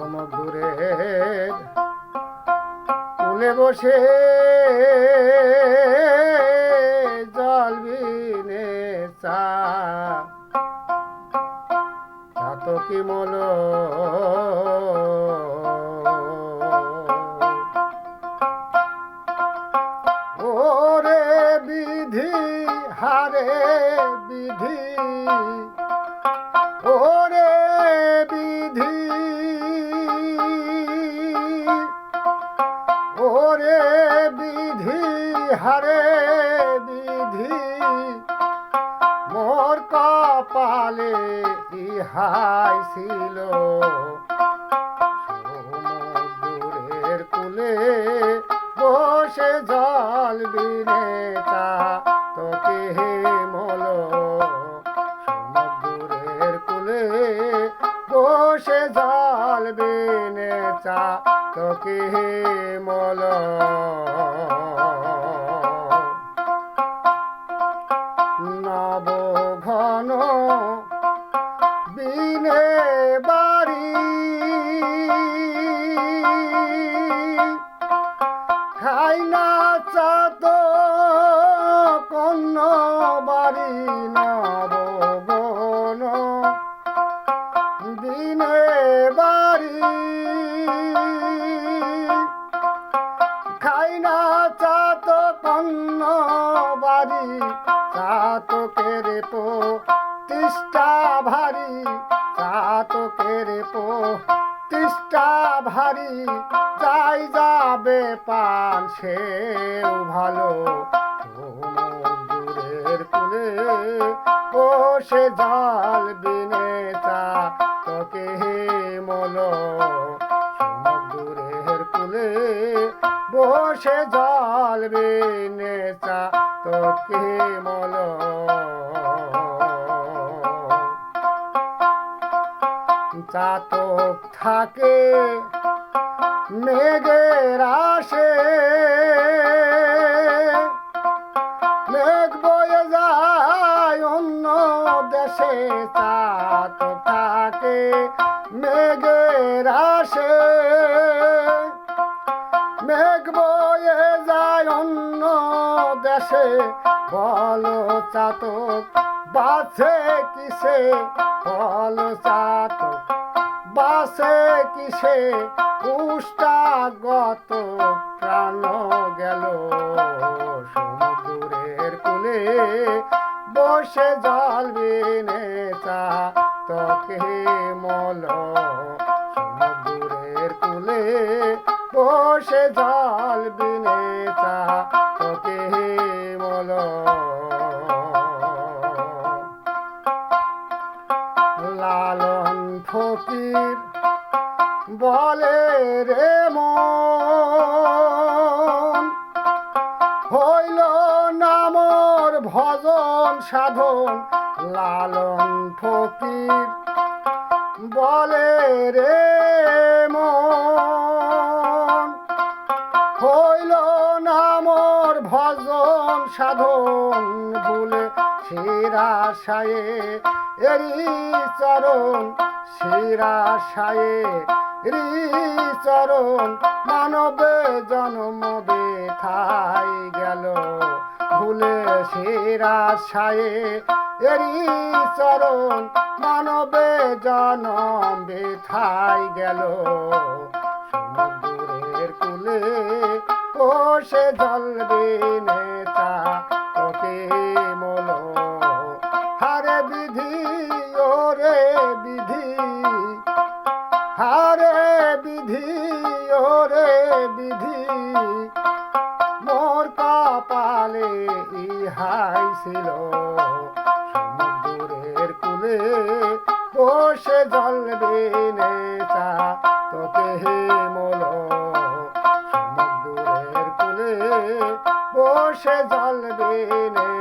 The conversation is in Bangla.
সমুদ্রের কুলে বসে জল বিনে চা। কি মল। ওরে বিধি হারে বিধি। হারে বিধি, মোর কপালে ইহাই ছিল। সমুদ্রের কুলে বসে জল বিনে চা, তোকে মল। সমুদ্রের কুলে বসে জল বিনে চা, তোকে মল। বিনে বাড়ি। খাই না চাত কন্ন বাড়ি নব বন দিনে বাড়ি। খাই না চাত কন্ন বাড়ি, চাতকের পো তিষ্ঠা ভারী, চাতকের পো। তিষ্ঠা ভারী, যাই যাবে পান সেও ভালো। দূরের কুলে বসে জল বিনে চা তোকে মল। সমুদ্রের কুলে বসে জল বিনে চা তোকে মল। চাতক থাকে, মেঘের আসে। মেঘ বয়ে যায়, অন্য দেশে চাতক থাকে, মেঘের আসে। মেঘ বয়ে যায়, অন্য দেশে বলো চাতক বাছে কিসে বলো চাতক বাসে কিসে উষ্টাগত প্রাণ গেল? সমুদ্রের কুলে বসে জল বিনে চা তোকে মল। সমুদ্রের কুলে বসে জল বিনে ফকির বলে রে মন। হইল নামর ভজন সাধন, লালন ফকির বলে রে মন। হইল নামর ভজন সাধন, ভুলে শিরাশায়ে এরি চরণ শিরাশায়ে রি চরণ, মানবে জন্ম বেথাই গেল। ভুলে শিরাশায়ে এরি চরণ, মানবে জনম বেথাই গেল। সমুদ্রের কুলে বসে জল বিনেতা বিধি, ওরে বিধি। মোর কপালে ইহাই ছিল। সমুদ্রের কুলে বসে জল বিনেতা তোকে মল। সমুদ্রের কুলে বসে জল বিনে